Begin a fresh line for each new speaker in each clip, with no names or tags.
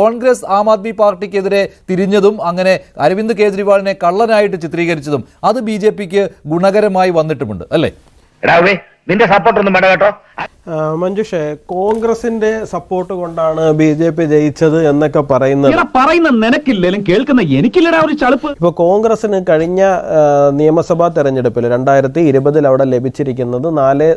കോൺഗ്രസ് ആം ആദ്മി പാർട്ടിക്കെതിരെ തിരിഞ്ഞതും അങ്ങനെ അരവിന്ദ് കേജ്രിവാളിനെ കള്ളനായിട്ട് ചിത്രീകരിച്ചതും അത് ബി ഗുണകരമായി വന്നിട്ടുമുണ്ട് അല്ലേ?
നിന്റെ സപ്പോർട്ടൊന്നും വേണ്ട കേട്ടോ.
മഞ്ജുഷേ കോൺഗ്രസിന്റെ സപ്പോർട്ട് കൊണ്ടാണ് ബി ജെ പി ജയിച്ചത് എന്നൊക്കെ പറയുന്നത്.
പറയുന്ന നിനക്കില്ലേലും കേൾക്കുന്ന എനിക്കില്ലടാ ഒരു ചളുപ്പ്.
ഇപ്പൊ കോൺഗ്രസിന് കഴിഞ്ഞ നിയമസഭാ തെരഞ്ഞെടുപ്പിൽ രണ്ടായിരത്തി ഇരുപതിൽ അവിടെ ലഭിച്ചിരിക്കുന്നത് നാല്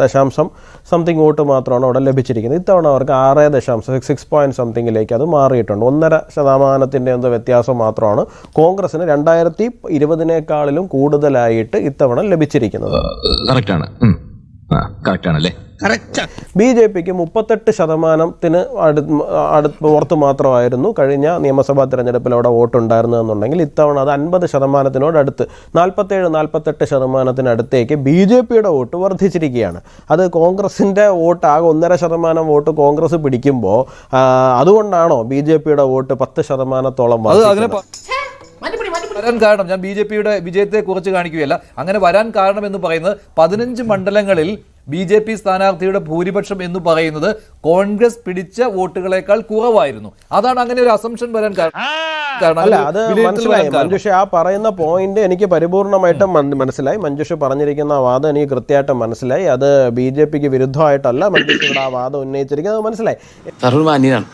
ദശാംശം സംതിങ് വോട്ട് മാത്രമാണ് അവിടെ ലഭിച്ചിരിക്കുന്നത്. ഇത്തവണ അവർക്ക് ആറ് ദശാംശം സിക്സ് പോയിന്റ് സംതിങ്ങിലേക്ക് അത് മാറിയിട്ടുണ്ട്. ഒന്നര ശതമാനത്തിന്റെ എന്തോ വ്യത്യാസം മാത്രമാണ് കോൺഗ്രസിന് രണ്ടായിരത്തി ഇരുപതിനേക്കാളിലും കൂടുതലായിട്ട് ഇത്തവണ ലഭിച്ചിരിക്കുന്നത്.
കറക്റ്റാണ് കറക്റ്റാണല്ലേ
ബി ജെ പിക്ക് മുപ്പത്തെട്ട് ശതമാനത്തിന് അടുത്ത് അടുത്ത് പുറത്ത് മാത്രമായിരുന്നു കഴിഞ്ഞ നിയമസഭാ തെരഞ്ഞെടുപ്പിൽ അവിടെ വോട്ടുണ്ടായിരുന്നതെന്നുണ്ടെങ്കിൽ ഇത്തവണ അത് അൻപത് ശതമാനത്തിനോടടുത്ത് നാൽപ്പത്തേഴ് നാൽപ്പത്തെട്ട് ശതമാനത്തിനടുത്തേക്ക് ബി ജെ പിയുടെ വോട്ട് വർദ്ധിച്ചിരിക്കുകയാണ്. അത് കോൺഗ്രസിന്റെ വോട്ട് ആകെ ഒന്നര ശതമാനം വോട്ട് കോൺഗ്രസ് പിടിക്കുമ്പോൾ അതുകൊണ്ടാണോ ബി ജെ പിയുടെ വോട്ട് പത്ത് ശതമാനത്തോളം
വരാൻ കാരണം ഞാൻ ബി ജെ പിയുടെ വിജയത്തെ കുറിച്ച് കാണിക്കുകയല്ല. അങ്ങനെ വരാൻ കാരണം എന്ന് പറയുന്നത് പതിനഞ്ച് മണ്ഡലങ്ങളിൽ ബി ജെ പി സ്ഥാനാർത്ഥിയുടെ ഭൂരിപക്ഷം എന്ന് പറയുന്നത് കോൺഗ്രസ് പിടിച്ച വോട്ടുകളെക്കാൾ കുറവായിരുന്നു. അതാണ് അങ്ങനെ ഒരു അസംഷൻ വരാൻ കാരണം.
അല്ല അത് മനസ്സിലായി. മഞ്ജുഷ ആ പറയുന്ന പോയിന്റ് എനിക്ക് പരിപൂർണമായിട്ടും മനസ്സിലായി. മഞ്ജുഷ പറഞ്ഞിരിക്കുന്ന ആ വാദം എനിക്ക് കൃത്യമായിട്ട് മനസ്സിലായി. അത് ബി ജെ പിക്ക് വിരുദ്ധമായിട്ടല്ല മഞ്ജുഷയുടെ ആ വാദം ഉന്നയിച്ചിരിക്കുന്നത്. മനസ്സിലായി.
സർവമാന്യാണ്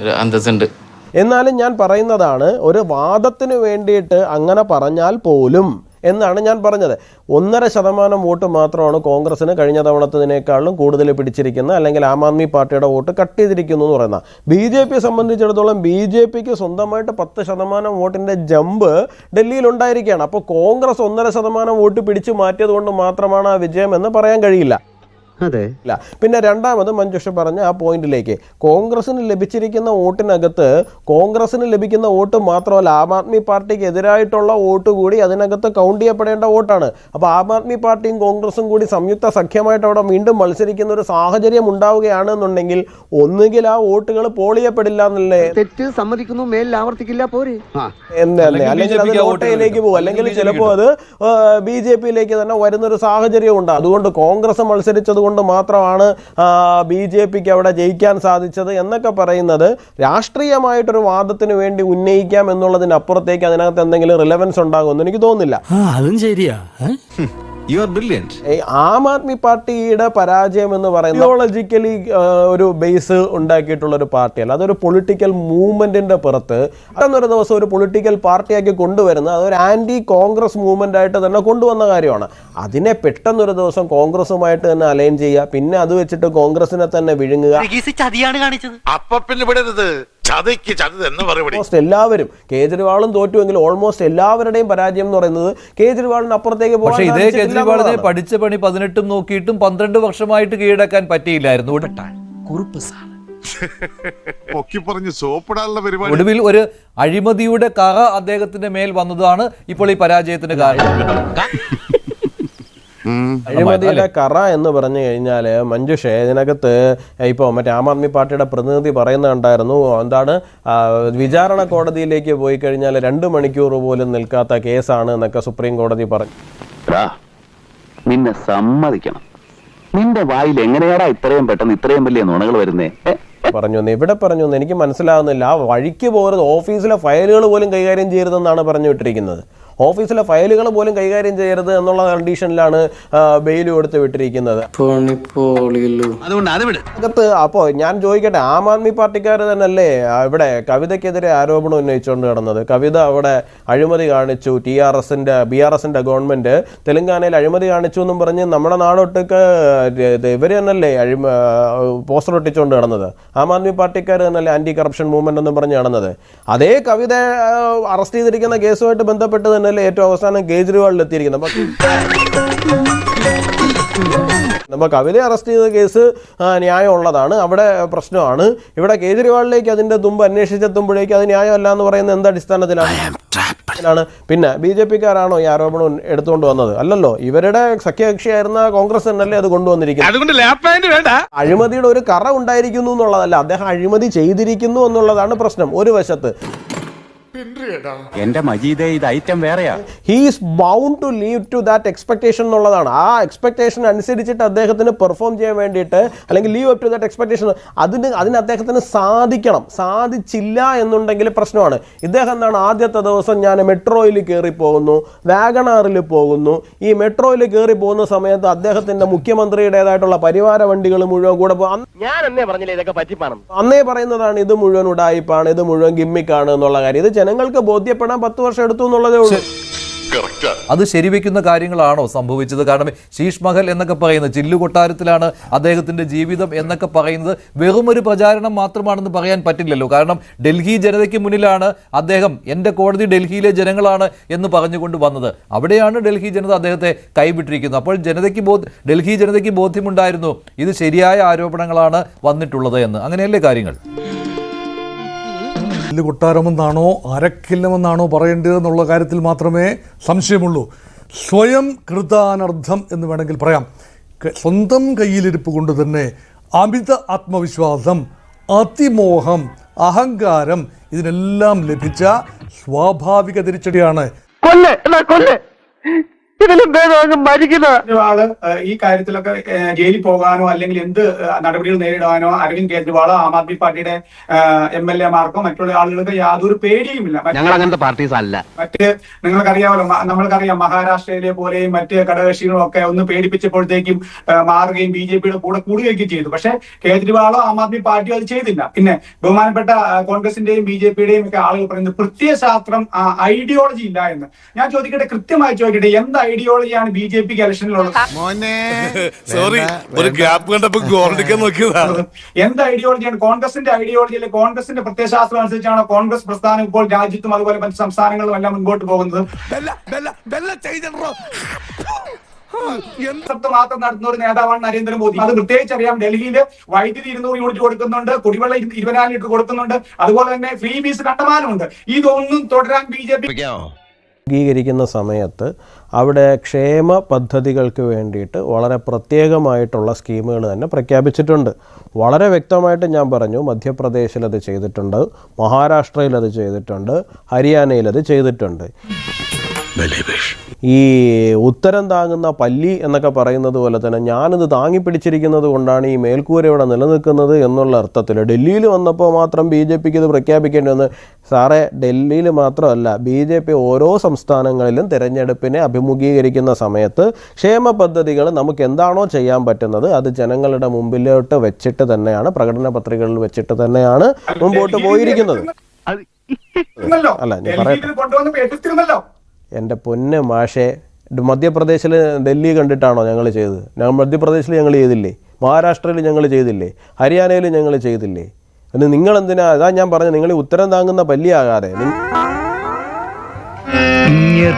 ഒരു അന്തസ്സുണ്ട്.
എന്നാലും ഞാൻ പറയുന്നതാണ് ഒരു വാദത്തിന് വേണ്ടിയിട്ട് അങ്ങനെ പറഞ്ഞാൽ പോലും എന്നാണ് ഞാൻ പറഞ്ഞത്. ഒന്നര ശതമാനം വോട്ട് മാത്രമാണ് കോൺഗ്രസിന് കഴിഞ്ഞ തവണത്തതിനേക്കാളും കൂടുതൽ പിടിച്ചിരിക്കുന്നത് അല്ലെങ്കിൽ ആം ആദ്മി പാർട്ടിയുടെ വോട്ട് കട്ട് ചെയ്തിരിക്കുന്നു എന്ന് പറയുന്ന. ബി ജെ പിയെ സംബന്ധിച്ചിടത്തോളം ബി ജെ പിക്ക് സ്വന്തമായിട്ട് പത്ത് ശതമാനം വോട്ടിന്റെ ജമ്പ് ഡൽഹിയിൽ ഉണ്ടായിരിക്കുകയാണ്. അപ്പോൾ കോൺഗ്രസ് ഒന്നര ശതമാനം വോട്ട് പിടിച്ചു മാറ്റിയത് കൊണ്ട് മാത്രമാണ് ആ വിജയം എന്ന് പറയാൻ കഴിയില്ല. ഇല്ല. പിന്നെ രണ്ടാമത് മഞ്ജുഷ പറഞ്ഞ ആ പോയിന്റിലേക്ക്. കോൺഗ്രസിന് ലഭിച്ചിരിക്കുന്ന വോട്ടിനകത്ത് കോൺഗ്രസിന് ലഭിക്കുന്ന വോട്ട് മാത്രമല്ല ആം ആദ്മി പാർട്ടിക്ക് എതിരായിട്ടുള്ള വോട്ട് കൂടി അതിനകത്ത് കൗണ്ട് ചെയ്യപ്പെടേണ്ട വോട്ടാണ്. അപ്പോൾ ആം ആദ്മി പാർട്ടിയും കോൺഗ്രസും കൂടി സംയുക്ത സഖ്യമായിട്ട് അവിടെ വീണ്ടും മത്സരിക്കുന്ന ഒരു സാഹചര്യം ഉണ്ടാവുകയാണെന്നുണ്ടെങ്കിൽ ഒന്നുകിൽ ആ വോട്ടുകൾ പോളിയപ്പെടില്ല എന്നല്ലേ?
തെറ്റ് സമ്മതിക്കുന്നു മേലിൽ ആവർത്തിക്കില്ല പോരെ.
എന്നല്ലേ
അല്ലെങ്കിൽ
അല്ലെങ്കിൽ അത് ലോട്ടയിലേക്ക് പോകും. അല്ലെങ്കിൽ
അല്ലെങ്കിൽ
ചിലപ്പോൾ അത് ബി ജെ പിയിലേക്ക് തന്നെ വരുന്നൊരു സാഹചര്യം ഉണ്ട്. അതുകൊണ്ട് കോൺഗ്രസ് മത്സരിച്ചത് കൊണ്ട് മാത്രമാണ് ബി ജെ പിക്ക് അവിടെ ജയിക്കാൻ സാധിച്ചത് എന്നൊക്കെ പറയുന്നത്. രാഷ്ട്രീയമായിട്ടൊരു വാദത്തിന് വേണ്ടി ഉന്നയിക്കാം എന്നുള്ളതിനപ്പുറത്തേക്ക് അതിനകത്ത് എന്തെങ്കിലും റിലവൻസ് ഉണ്ടാകുമെന്ന് എനിക്ക് തോന്നുന്നില്ല.
അതും ശരിയാ.
യു ആർ ബ്രില്യന്റ്
ഈ ആം ആദ്മി പാർട്ടിയുടെ പരാജയം എന്ന് പറയുന്നത് ഇഡിയോളജിക്കലി ഒരു ബേസ് ഉണ്ടാക്കിയിട്ടുള്ള ഒരു പാർട്ടിയല്ല. അതൊരു പൊളിറ്റിക്കൽ മൂവ്മെന്റിന്റെ പുറത്ത് അതെന്നൊരു ദിവസം ഒരു പൊളിറ്റിക്കൽ പാർട്ടിയാക്കി കൊണ്ടുവരുന്നത് അതൊരു ആന്റി കോൺഗ്രസ് മൂവ്മെന്റ് ആയിട്ട് തന്നെ കൊണ്ടുവന്ന കാര്യമാണ്. അതിനെ പെട്ടെന്നൊരു ദിവസം കോൺഗ്രസുമായിട്ട് തന്നെ അലൈൻ ചെയ്യുക പിന്നെ അത് വെച്ചിട്ട് കോൺഗ്രസിനെ തന്നെ വിഴുങ്ങുക.
ചതിയാണ് കാണിച്ചത്.
അപ്പൊ പിന്നെ വിടരുത്. ചതിക്ക് ചതി എന്ന് പറയപ്പെടി
ഓൾമോസ്റ്റ് എല്ലാവരും. കേജ്രിവാളും തോറ്റുവെങ്കിൽ ഓൾമോസ്റ്റ് എല്ലാവരുടെയും പരാജയം എന്ന് പറയുന്നത് കേജ്രിവാളിന് അപ്പുറത്തേക്ക്
പക്ഷേ ഇതേ കേജ്രിവാളിനെ പഠിച്ച പണി പതിനെട്ടും നോക്കിയിട്ടും പന്ത്രണ്ട് വർഷമായിട്ട് കീഴടക്കാൻ പറ്റിയില്ലായിരുന്നു.
കുറിപ്പ് പരിപാടി.
ഒടുവിൽ ഒരു അഴിമതിയുടെ കറ അദ്ദേഹത്തിന്റെ മേൽ വന്നതാണ് ഇപ്പോൾ ഈ പരാജയത്തിന് കാരണം.
അഴിമതിയുടെ കറ എന്ന് പറഞ്ഞു കഴിഞ്ഞാൽ മഞ്ജുഷേ ഇതിനകത്ത് ഇപ്പോൾ മറ്റേ ആം ആദ്മി പാർട്ടിയുടെ പ്രതിനിധി പറയുന്ന കണ്ടായിരുന്നു. എന്താണ് വിചാരണ കോടതിയിലേക്ക് പോയി കഴിഞ്ഞാൽ രണ്ട് മണിക്കൂർ പോലും നിൽക്കാത്ത കേസാണ് എന്നൊക്കെ സുപ്രീം കോടതി പറഞ്ഞു.
നിന്നെ സമ്മതിക്കണം. നിന്റെ വായിൽ എങ്ങനെയാടാ ഇത്രയും പെട്ടെന്ന് ഇത്രയും വലിയ നുണകൾ വരുന്നേ?
പറഞ്ഞു എന്ന് ഇവിടെ പറഞ്ഞു എന്ന് എനിക്ക് മനസ്സിലാവുന്നില്ല. ആ വഴിക്ക് പോകരുത് ഓഫീസിലെ ഫയലുകൾ പോലും കൈകാര്യം ചെയ്യരുതെന്നാണ് പറഞ്ഞു വിട്ടിരിക്കുന്നത്. ഓഫീസിലെ ഫയലുകൾ പോലും കൈകാര്യം ചെയ്യരുത് എന്നുള്ള കണ്ടീഷനിലാണ് ബെയിൽ കൊടുത്ത് വിട്ടിരിക്കുന്നത്.
അതുകൊണ്ട് അത് വിട്.
അകത്ത് അപ്പോ ഞാൻ ചോദിക്കട്ടെ ആം ആദ്മി പാർട്ടിക്കാർ തന്നെയല്ലേ ഇവിടെ കവിതയ്ക്കെതിരെ ആരോപണം ഉന്നയിച്ചുകൊണ്ട് കിടന്നത് കവിത അവിടെ അഴിമതി കാണിച്ചു ടി ആർ എസിന്റെ ബി ആർ എസിന്റെ ഗവൺമെന്റ് തെലങ്കാനയിൽ അഴിമതി കാണിച്ചു എന്നും പറഞ്ഞ് നമ്മുടെ നാടൊട്ടൊക്കെ ഇവർ ഇവർ തന്നെയല്ലേ അഴിമ പോസ്റ്റർ ഒട്ടിച്ചുകൊണ്ട് കിടന്നത് ആം ആദ്മി പാർട്ടിക്കാർ തന്നെയല്ലേ ആന്റി കറപ്ഷൻ മൂവ്മെന്റ് എന്നും പറഞ്ഞ് കിടന്നത് അതേ കവിത അറസ്റ്റ് ചെയ്തിരിക്കുന്ന കേസുമായിട്ട് ബന്ധപ്പെട്ട് തന്നെയല്ലേ ഏറ്റവും അവസാനം കേജ്രിവാളിൽ എത്തിയിരിക്കുന്നത്? അപ്പൊ നമ്മൾ കവിതയെ അറസ്റ്റ് ചെയ്ത കേസ് ന്യായം ന്യായമുള്ളതാണ്. അവിടെ പ്രശ്നമാണ്. ഇവിടെ കേജ്രിവാളിലേക്ക് അതിന്റെ തുമ്പ് അന്വേഷിച്ചെത്തുമ്പോഴേക്ക് അത് ന്യായമല്ല എന്ന് പറയുന്നത് എന്ത് അടിസ്ഥാനത്തിലാണ്? ാണ് പിന്നെ ബി ജെ പിക്കാരാണോ ഈ ആരോപണം എടുത്തുകൊണ്ട് വന്നത്? അല്ലല്ലോ ഇവരുടെ സഖ്യകക്ഷിയായിരുന്ന കോൺഗ്രസ് തന്നെയല്ലേ അത് കൊണ്ടുവന്നിരിക്കുന്നത്?
അതുകൊണ്ട് ലാപ്ലാൻഡ് വേണ്ട.
അഴിമതിയുടെ ഒരു കറ ഉണ്ടായിരിക്കുന്നു എന്നുള്ളതല്ല അദ്ദേഹം അഴിമതി ചെയ്തിരിക്കുന്നു എന്നുള്ളതാണ് പ്രശ്നം. ഒരു വശത്ത്
എന്റെ മജീദേ ഇത് ഐറ്റം വേറെയാ.
He's bound to live to that expectation എന്നുള്ളതാണ്. ആ എക്സ്പെക്ടേഷൻ അനുസരിച്ചിട്ട് അദ്ദേഹത്തിന് പെർഫോം ചെയ്യാൻ വേണ്ടിയിട്ട് അല്ലെങ്കിൽ live up to that expectation അതിന് അതിന് അദ്ദേഹത്തിന് സാധിക്കണം. സാധിച്ചില്ല എന്നുണ്ടെങ്കിൽ പ്രശ്നമാണ്. ഇദ്ദേഹം എന്താണ്? ആദ്യത്തെ ദിവസം ഞാൻ മെട്രോയിൽ കയറി പോകുന്നു. വാഗണാറിൽ പോകുന്നു. ഈ മെട്രോയിൽ കയറി പോകുന്ന സമയത്ത് അദ്ദേഹത്തിന്റെ മുഖ്യമന്ത്രിയുടേതായിട്ടുള്ള പരിവാര വണ്ടികൾ മുഴുവൻ കൂടെ പോ-
ഞാൻ എന്നേ പറഞ്ഞില്ലേ ഇതൊക്കെ പറ്റിപ്പാണ്
അന്നേ പറയുന്നതാണ് ഇത് മുഴുവൻ ഉടായിപ്പാണ് ഇത് മുഴുവൻ ഗിമ്മിക്കാണ് എന്നുള്ള കാര്യം. ഇത് ജനങ്ങൾക്ക് ബോധ്യപ്പെടാൻ പത്ത് വർഷം എടുത്തു എന്നുള്ളതേ ഉള്ളൂ.
അത് ശരിവെക്കുന്ന കാര്യങ്ങളാണോ സംഭവിച്ചത്? കാരണം ശീഷ് മഹൽ എന്നൊക്കെ പറയുന്നത് ചില്ലു കൊട്ടാരത്തിലാണ് അദ്ദേഹത്തിന്റെ ജീവിതം എന്നൊക്കെ പറയുന്നത് വെറും ഒരു പ്രചാരണം മാത്രമാണെന്ന് പറയാൻ പറ്റില്ലല്ലോ. കാരണം ഡൽഹി ജനതയ്ക്ക് മുന്നിലാണ് അദ്ദേഹം എന്റെ കോടതി ഡൽഹിയിലെ ജനങ്ങളാണ് എന്ന് പറഞ്ഞുകൊണ്ട് വന്നത്. അവിടെയാണ് ഡൽഹി ജനത അദ്ദേഹത്തെ കൈവിട്ടിരിക്കുന്നത്. അപ്പോൾ ജനതയ്ക്ക് ബോധ ഡൽഹി ജനതയ്ക്ക് ബോധ്യമുണ്ടായിരുന്നു. ഇത് ശരിയായ ആരോപണങ്ങളാണ് വന്നിട്ടുള്ളത് എന്ന്. അങ്ങനെയല്ലേ കാര്യങ്ങൾ? ിൽ
കൊട്ടാരമെന്നാണോ അരക്കില്ലമെന്നാണോ പറയേണ്ടതെന്നുള്ള കാര്യത്തിൽ മാത്രമേ സംശയമുള്ളൂ. സ്വയം കൃതാനർത്ഥം എന്ന് വേണമെങ്കിൽ പറയാം. സ്വന്തം കയ്യിലിരിപ്പ് കൊണ്ട് തന്നെ അമിത ആത്മവിശ്വാസം അതിമോഹം അഹങ്കാരം ഇതിനെല്ലാം ലഭിച്ച സ്വാഭാവിക തിരിച്ചടിയാണ്.
കൊല്ലേ കൊല്ലെ. ഇതിലും ഭേദം അങ്ങ് മരിക്കുന്ന?
കേജ്രിവാൾ ഈ കാര്യത്തിലൊക്കെ ജയിലിൽ പോകാനോ അല്ലെങ്കിൽ എന്ത് നടപടികൾ നേരിടാനോ അരവിന്ദ് കേജ്രിവാളോ ആം ആദ്മി പാർട്ടിയുടെ എം എൽ എമാർക്കോ മറ്റുള്ള ആളുകൾക്ക് യാതൊരു പേടിയുമില്ല. മറ്റ്
ഞങ്ങൾ അങ്ങനത്തെ പാർട്ടീസ് അല്ല.
മറ്റ് നിങ്ങൾക്കറിയാമല്ലോ നമ്മൾക്കറിയാം മഹാരാഷ്ട്രയിലെ പോലെയും മറ്റ് ഘടകകക്ഷികളും ഒക്കെ ഒന്ന് പേടിപ്പിച്ചപ്പോഴത്തേക്കും മാറുകയും ബി ജെ പിയുടെ കൂടെ കൂടുകയൊക്കെ ചെയ്തു. പക്ഷെ കേജ്രിവാളോ ആം ആദ്മി പാർട്ടിയോ അത് ചെയ്തില്ല. പിന്നെ ബഹുമാനപ്പെട്ട കോൺഗ്രസിന്റെയും ബി ജെ പിയുടെയും ഒക്കെ ആളുകൾ പറയുന്നത് പ്രത്യയശാസ്ത്രം ഐഡിയോളജി ഇല്ല എന്ന്. ഞാൻ ചോദിക്കട്ടെ കൃത്യമായി ചോദിക്കട്ടെ എന്ത് ഐഡിയോളജിയാണ് ബി ജെ പിക്ക് ഇലക്ഷനിലുള്ളത്.
സോറി ഒരു ഗ്യാപ്പ് കണ്ടപ്പോ ഗോൾഡിക്കാൻ നോക്കിയതാ.
എന്ത് ഐഡിയോളജിയാണ് കോൺഗ്രസിന്റെ ഐഡിയോളജി അല്ലെങ്കിൽ കോൺഗ്രസിന്റെ പ്രത്യയശാസ്ത്രം അനുസരിച്ചാണ് കോൺഗ്രസ് പ്രസ്ഥാനം ഇപ്പോൾ രാജ്യത്തും അതുപോലെ മറ്റ് സംസ്ഥാനങ്ങളും എല്ലാം മുൻപോട്ട് പോകുന്നത്. എന്ത് മാത്രം നടത്തുന്ന ഒരു നേതാവാണ് നരേന്ദ്രമോദി. അത് പ്രത്യേകിച്ച് അറിയാം. ഡൽഹിയിൽ വൈദ്യുതി ഇരുന്നൂറ് യൂണിറ്റ് കൊടുക്കുന്നുണ്ട്. കുടിവെള്ളം ഇരു- ഇരുപതിനായിരം ലിറ്റർ കൊടുക്കുന്നുണ്ട്. അതുപോലെ തന്നെ ഫ്രീ ബീസ് കണ്ടമാനമുണ്ട്. ഇതൊന്നും തുടരാൻ ബി ജെ പി
അംഗീകരിക്കുന്ന സമയത്ത് അവിടെ ക്ഷേമ പദ്ധതികൾക്ക് വേണ്ടിയിട്ട് വളരെ പ്രത്യേകമായിട്ടുള്ള സ്കീമുകൾ തന്നെ പ്രഖ്യാപിച്ചിട്ടുണ്ട്. വളരെ വ്യക്തമായിട്ട് ഞാൻ പറഞ്ഞു മധ്യപ്രദേശിൽ അത് ചെയ്തിട്ടുണ്ട് മഹാരാഷ്ട്രയിൽ അത് ചെയ്തിട്ടുണ്ട് ഹരിയാനയിൽ അത് ചെയ്തിട്ടുണ്ട്. ഈ ഉത്തരം താങ്ങുന്ന പല്ലി എന്നൊക്കെ പറയുന്നത് പോലെ തന്നെ ഞാനിത് താങ്ങി പിടിച്ചിരിക്കുന്നത് കൊണ്ടാണ് ഈ മേൽക്കൂര ഇവിടെ നിലനിൽക്കുന്നത് എന്നുള്ള അർത്ഥത്തിൽ ഡൽഹിയിൽ വന്നപ്പോൾ മാത്രം ബി ജെ പിക്ക് ഇത് പ്രഖ്യാപിക്കേണ്ടി വന്ന് സാറേ ഡൽഹിയിൽ മാത്രമല്ല ബി ജെ പി ഓരോ സംസ്ഥാനങ്ങളിലും തിരഞ്ഞെടുപ്പിനെ അഭിമുഖീകരിക്കുന്ന സമയത്ത് ക്ഷേമ പദ്ധതികൾ നമുക്ക് എന്താണോ ചെയ്യാൻ പറ്റുന്നത് അത് ജനങ്ങളുടെ മുമ്പിലോട്ട് വെച്ചിട്ട് തന്നെയാണ് പ്രകടന പത്രികകളിൽ വെച്ചിട്ട് തന്നെയാണ് മുമ്പോട്ട് പോയിരിക്കുന്നത്. അല്ല, ഞാൻ
പറയാം
പറയട്ടെ. എന്റെ പൊന്ന് മാഷെ മധ്യപ്രദേശിൽ ഡൽഹി കണ്ടിട്ടാണോ ഞങ്ങൾ ചെയ്തത്? ഞങ്ങൾ മധ്യപ്രദേശിൽ ഞങ്ങൾ ചെയ്തില്ലേ? മഹാരാഷ്ട്രയിൽ ഞങ്ങൾ ചെയ്തില്ലേ? ഹരിയാനയിൽ ഞങ്ങൾ ചെയ്തില്ലേ? പിന്നെ നിങ്ങൾ എന്തിനാ? അതാ ഞാൻ പറഞ്ഞു നിങ്ങൾ ഉത്തരം താങ്ങുന്ന പല്ലിയാകാതെ. നി-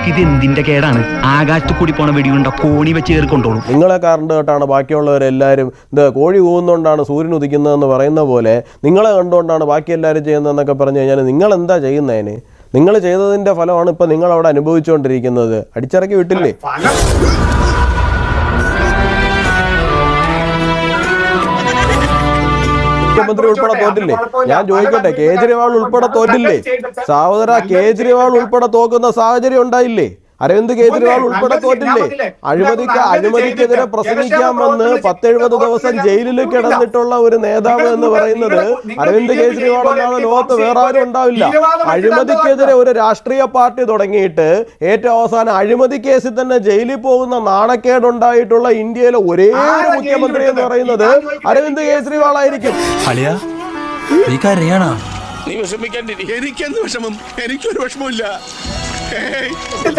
ഇത് എന്തിന്റെ കേടാണ്? ആകാശത്ത് കൂടി പോണ വെടിയുണ്ട കോണി വെച്ച് കയറി
നിങ്ങളെ കണ്ടു കേട്ടാണ് ബാക്കിയുള്ളവരെല്ലാവരും ഇത് കോഴി പോകുന്നോണ്ടാണ് സൂര്യൻ ഉദിക്കുന്നതെന്ന് പറയുന്ന പോലെ നിങ്ങളെ കണ്ടുകൊണ്ടാണ് ബാക്കി എല്ലാവരും ചെയ്യുന്നതെന്നൊക്കെ പറഞ്ഞു കഴിഞ്ഞാൽ നിങ്ങൾ എന്താ ചെയ്യുന്നതിന്? നിങ്ങൾ ചെയ്തതിന്റെ ഫലമാണ് ഇപ്പൊ നിങ്ങൾ അവിടെ അനുഭവിച്ചുകൊണ്ടിരിക്കുന്നത്. അടിച്ചിറക്കി വിട്ടില്ലേ? മുഖ്യമന്ത്രി ഉൾപ്പെടെ തോറ്റില്ലേ? ഞാൻ ചോദിക്കട്ടെ കേജ്രിവാൾ ഉൾപ്പെടെ തോറ്റില്ലേ? സഹോദര കേജ്രിവാൾ ഉൾപ്പെടെ തോക്കുന്ന സാഹചര്യം ഉണ്ടായില്ലേ? അരവിന്ദ് കേജ്രിവാൾ ഉൾപ്പെടെ തോറ്റില്ലേ? അഴിമതിക്ക് അഴിമതിക്കെതിരെ പ്രസംഗിക്കാമെന്ന് പത്തെഴുപത് ദിവസം ജയിലിൽ കിടന്നിട്ടുള്ള ഒരു നേതാവ് എന്ന് പറയുന്നത് അരവിന്ദ് കേജ്രിവാൾ എന്നാണ് ലോകത്ത് വേറെ ആരും ഉണ്ടാവില്ല. അഴിമതിക്കെതിരെ ഒരു രാഷ്ട്രീയ പാർട്ടി തുടങ്ങിയിട്ട് ഏറ്റവും അവസാനം അഴിമതി കേസിൽ തന്നെ ജയിലിൽ പോകുന്ന നാണക്കേടുണ്ടായിട്ടുള്ള ഇന്ത്യയിലെ ഒരേ ഒരു മുഖ്യമന്ത്രി എന്ന് പറയുന്നത് അരവിന്ദ് കേജ്രിവാൾ ആയിരിക്കും
എനിക്കെന്ത് വിഷമം. എനിക്കൊരു വിഷമമില്ല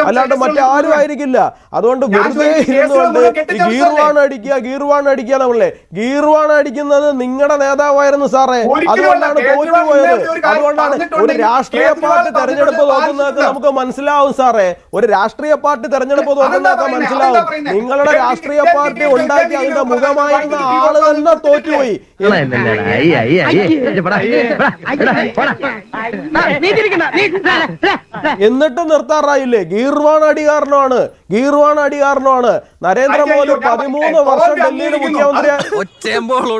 അല്ലാണ്ട് മറ്റാരും ആയിരിക്കില്ല അതുകൊണ്ട് വെറുതെ ഇരുന്നുകൊണ്ട് ഗീർവാണ് അടിക്കുക ഗീർവാണ് അടിക്കുക നമ്മളെ ഗീർവാണ് അടിക്കുന്നത് നിങ്ങളുടെ നേതാവായിരുന്നു സാറേ അതുകൊണ്ടാണ് തോറ്റു പോയത് അതുകൊണ്ടാണ് ഒരു രാഷ്ട്രീയ പാർട്ടി തെരഞ്ഞെടുപ്പ് നോക്കുന്നതൊക്കെ നമുക്ക് മനസ്സിലാവും സാറേ ഒരു രാഷ്ട്രീയ പാർട്ടി തെരഞ്ഞെടുപ്പ് നോക്കുന്നതൊക്കെ മനസ്സിലാവും നിങ്ങളുടെ രാഷ്ട്രീയ പാർട്ടി ഉണ്ടാക്കി അതിന്റെ മുഖമായിരുന്ന ആൾ തന്നെ തോറ്റുപോയി എന്നിട്ട് നിർത്താറായില്ലേ ഗീർവാൺ അടികാരനാണ്. ഗീർവാൺ അടികാരനാണ്. നരേന്ദ്രമോദി പതിമൂന്ന് വർഷം ഡൽഹിയിൽ മുഖ്യമന്ത്രി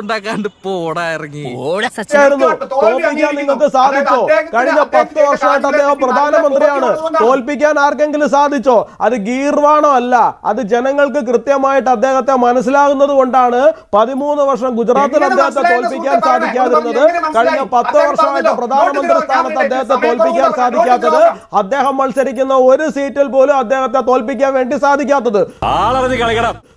ഉണ്ടാക്കാണ്ട് പോടാ ഇറങ്ങി.
ആയിരുന്നു തോൽപ്പിക്കാൻ നിങ്ങൾക്ക് സാധിച്ചോ? കഴിഞ്ഞ പത്ത് വർഷമായിട്ട് അദ്ദേഹം പ്രധാനമന്ത്രിയാണ്. തോൽപ്പിക്കാൻ ആർക്കെങ്കിലും സാധിച്ചോ? അത് ഗീർവാണോ അല്ല. അത് ജനങ്ങൾക്ക് കൃത്യമായിട്ട് അദ്ദേഹത്തെ മനസ്സിലാകുന്നത് കൊണ്ടാണ് പതിമൂന്ന് വർഷം ഗുജറാത്തിൽ അദ്ദേഹത്തെ തോൽപ്പിക്കാൻ സാധിക്കാതിരുന്നത്? കഴിഞ്ഞ പത്ത് വർഷമായിട്ട് പ്രധാനമന്ത്രി സ്ഥാനത്ത് അദ്ദേഹത്തെ തോൽപ്പിക്കാൻ സാധിക്കാത്തത് അദ്ദേഹം മത്സരിക്കുന്ന ഒരു സീറ്റിൽ പോലും അദ്ദേഹത്തെ തോൽപ്പിക്കാൻ വേണ്ടി സാധിക്കാത്തത്.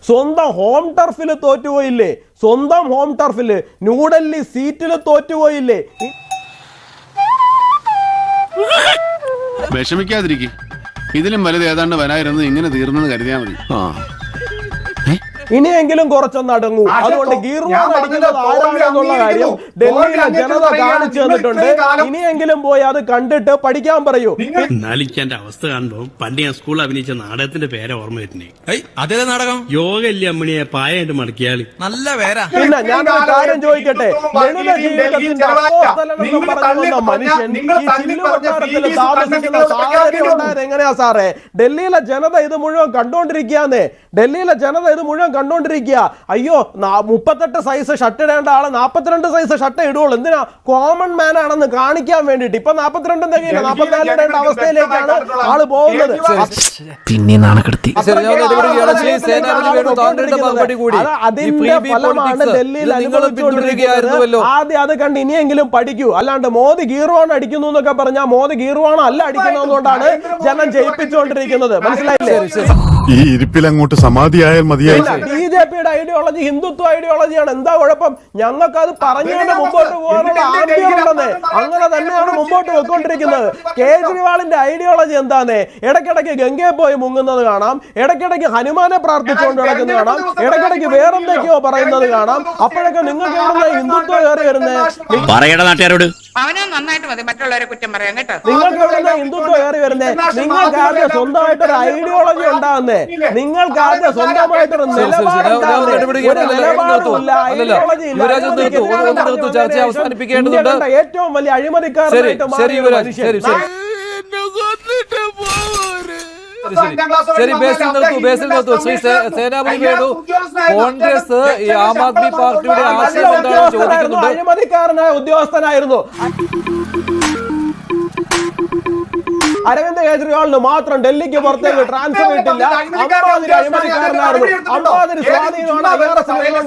സ്വന്തം ഹോം ടർഫിൽ തോറ്റുപോയില്ലേ? സ്വന്തം ഹോം ടർഫിൽ ന്യൂഡൽഹി സീറ്റിൽ തോറ്റുപോയില്ലേ?
വിഷമിക്കാതിരിക്കും. ഇതിലും വലുത് ഏതാണ്ട് വരായിരുന്നു ഇങ്ങനെ തീർന്നത് കരുതിയാൽ മതി.
ഇനിയെങ്കിലും കുറച്ചൊന്ന് അടങ്ങൂ. അതുകൊണ്ട് അടിക്കുന്നത് ആരാണെന്നുള്ള കാര്യം ഡൽഹിയിലെ ജനത കാണിച്ചു തന്നിട്ടുണ്ട്. ഇനിയെങ്കിലും പോയി അത് കണ്ടിട്ട് പഠിക്കാൻ പറയൂ.
നിങ്ങൾ
നാലിക്കാന്റെ അവസ്ഥ കാണുമ്പോ പണ്ട് ഞാൻ സ്കൂളിൽ അഭിനയിച്ച നാടകത്തിന്റെ പേരെ ഓർമ്മ വരുന്നേ
അതേ നാടകം?
യോഗ ഇല്ലേ അമ്മണിയെ പായായിട്ട് മടക്കിയാൽ.
നല്ല പേരാ.
പിന്നെ ഞാൻ കാര്യം ചോദിക്കട്ടെ? മനുഷ്യൻ എങ്ങനെയാ സാറേ? ഡൽഹിയിലെ ജനത ഇത് മുഴുവൻ കണ്ടോണ്ടിരിക്കുകയാന്നേ. ഡൽഹിയിലെ ജനത ഇത് മുഴുവൻ കണ്ടോണ്ടിരിക്കുക. അയ്യോ മുപ്പത്തെട്ട് സൈസ് ഷർട്ട് ഇടേണ്ട ആൾ നാൽപ്പത്തിരണ്ട് സൈസ് ഷർട്ട് ഇടുള്ളൂ എന്തിനാ? കോമൺ മാൻ ആണെന്ന് കാണിക്കാൻ വേണ്ടിയിട്ട്. ഇപ്പൊ നാൽപ്പത്തിരണ്ടും തികയില്ല. നാൽപ്പത്തിനാല് ഇടേണ്ട അവസ്ഥയിലേക്കാണ് ആൾ പോകുന്നത്.
പിന്നെ നാണക്കെടുത്തി.
അതിന്റെ ഫലമാണ് ഡൽഹിയിൽ
നിങ്ങൾ
ആദ്യം അത് കണ്ട് ഇനിയെങ്കിലും പഠിക്കൂ. അല്ലാണ്ട് മോദി ഗീർവാണ് അടിക്കുന്നു എന്നൊക്കെ പറഞ്ഞാൽ മോദി ഗീർവാണ് അല്ല അടിക്കുന്നതുകൊണ്ടാണ് ജനം ജയിപ്പിച്ചുകൊണ്ടിരിക്കുന്നത്. മനസ്സിലായില്ലേ?
ഈ ഇരിപ്പിൽ അങ്ങോട്ട് സമാധിയായാൽ മതിയായി.
ബി ജെ പിയുടെ ഐഡിയോളജി ഹിന്ദുത്വ ഐഡിയോളജിയാണ് എന്താ കുഴപ്പം? ഞങ്ങൾക്ക് അത് പറഞ്ഞുകൊണ്ട് മുമ്പോട്ട് പോകാനുള്ള അങ്ങനെ തന്നെയാണ് മുമ്പോട്ട് പോയിക്കൊണ്ടിരിക്കുന്നത്. കേജ്രിവാളിന്റെ ഐഡിയോളജി എന്താന്നേ? ഇടയ്ക്കിടയ്ക്ക് ഗംഗയെ പോയി മുങ്ങുന്നത് കാണാം. ഇടയ്ക്കിടയ്ക്ക് ഹനുമാനെ പ്രാർത്ഥിച്ചുകൊണ്ട് നടക്കുന്നത് കാണാം. ഇടയ്ക്കിടയ്ക്ക് വേറെന്തൊക്കെയോ പറയുന്നത് കാണാം. അപ്പോഴൊക്കെ നിങ്ങൾക്ക് എവിടെ ഹിന്ദുത്വം കയറി വരുന്നേ?
പറയണ നാട്ടുകാരോട്.
അവനെ നന്നായിട്ട് മതി മറ്റുള്ളവരെ കുറ്റം പറയാൻ കേട്ടോ.
നിങ്ങൾക്ക് ഹിന്ദുത്വം കയറി വരുന്നേ? നിങ്ങൾക്ക് ആദ്യം സ്വന്തമായിട്ട് ഒരു ഐഡിയോളജി ഉണ്ടാകുന്നേ? നിങ്ങൾക്ക് ആദ്യം സ്വന്തമായിട്ട് ഒരു
ശരി, ശരി. മാറി ഞാൻ ഇടപെടുകയാണ്. ശരി ശരി ബേസിൽ നിർത്തു ബേസിൽ നിർത്തു ശ്രീ സേനാപതി വേണു കോൺഗ്രസ് ഈ ആം ആദ്മി പാർട്ടിയുടെ ആശയം എന്താണെന്ന് ചോദിക്കുന്നുണ്ട്
അഴിമതിക്കാരനായ ഉദ്യോഗസ്ഥനായിരുന്നു അരവിന്ദ് കേജ്രിവാളിന് മാത്രം ഡൽഹിക്ക് പുറത്തേക്ക് ട്രാൻസ്ഫർ കിട്ടില്ല അമ്മാതിരി അഴിമതിക്കാരനായിരുന്നു അമ്മാതിരി സ്വാധീനമാണ്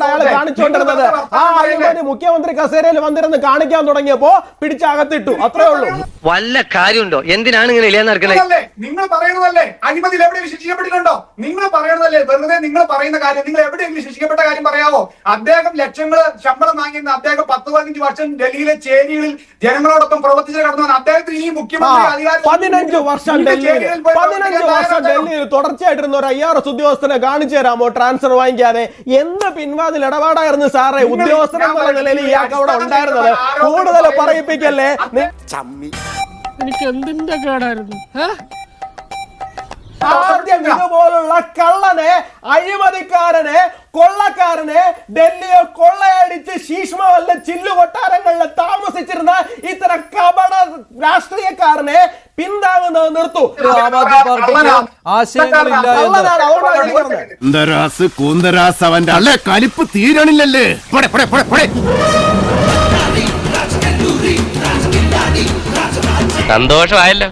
അയാൾ കാണിച്ചുകൊണ്ടിരുന്നത് ആ അഴിമതി മുഖ്യമന്ത്രി കസേരയിൽ വന്നിരുന്ന് കാണിക്കാൻ തുടങ്ങിയപ്പോ പിടിച്ചകത്തിട്ടു. അത്രേ ഉള്ളൂ.
വല്ല കാര്യമുണ്ടോ? എന്തിനാണ് ഇങ്ങനെ ഇല്ലാന്ന് നടക്കണേ?
അല്ലേ നിങ്ങൾ പറയുന്നതല്ലേ? അഴിമതിയിൽ എവിടെ വിശേഷിക്കപ്പെട്ടിട്ടുണ്ടോ നിങ്ങൾ പറയുന്നതല്ലേ? വെറുതെ നിങ്ങൾ പറയുന്ന കാര്യം നിങ്ങൾ എവിടെയെങ്കിലും ശിക്ഷിക്കപ്പെട്ട കാര്യം പറയാവോ? അദ്ദേഹം ലക്ഷങ്ങൾ ശമ്പളം വാങ്ങിയിരുന്ന അദ്ദേഹം പത്ത് പതിനഞ്ച് വർഷം ഡൽഹിയിലെ ചേരികളിൽ ജനങ്ങളോടൊപ്പം പ്രവർത്തിച്ച് കടന്നു അദ്ദേഹത്തിന് ഈ മുഖ്യമന്ത്രി അധികാരം
പതിനഞ്ച് വർഷം
ഡൽഹി
ഡൽഹിയിൽ പതിനഞ്ച് വർഷം? ഡൽഹിയിൽ തുടർച്ചയായിട്ടിരുന്ന ഒരു ഐ ആർ എസ് ഉദ്യോഗസ്ഥനെ കാണിച്ചു തരാമോ? ട്രാൻസ്ഫർ വാങ്ങിക്കാതെ. എന്ത് പിൻവാതിൽ ഇടപാടായിരുന്നു സാറേ? ഉദ്യോഗസ്ഥൻ എന്നുള്ള നിലയിൽ ഇയാൾക്ക് അവിടെ ഉണ്ടായിരുന്നത്? കൂടുതൽ പറയിപ്പിക്കല്ലേ?
എനിക്ക് എന്തിന്റെ കേടായിരുന്നു?
ആദ്യം ഇതുപോലുള്ള കള്ളനെ അഴിമതിക്കാരനെ കൊള്ളക്കാരനെ ഡൽഹിയെ കൊള്ളയടിച്ച് ശീഷ്മവല്ല ചില്ലു കൊട്ടാരങ്ങളിൽ താമസിച്ചിരുന്ന ഇത്തരം കപട രാഷ്ട്രീയക്കാരനെ പിന്താങ്ങുന്നത് നിർത്തു.
ആം ആദ്മി പാർട്ടിക്ക് ആശയങ്ങളില്ല എന്ന്
കള്ളനാണ്. അതുകൊണ്ടാണ് ഇത് പറഞ്ഞത്.
കുന്തരാസ് കൂന്തരാസ് അവന്റെ അല്ലെ? കലിപ്പ് തീരണില്ലല്ലേ? പോടെ, പോടെ, പോടെ, പോടെ.
സന്തോഷമായല്ലോ.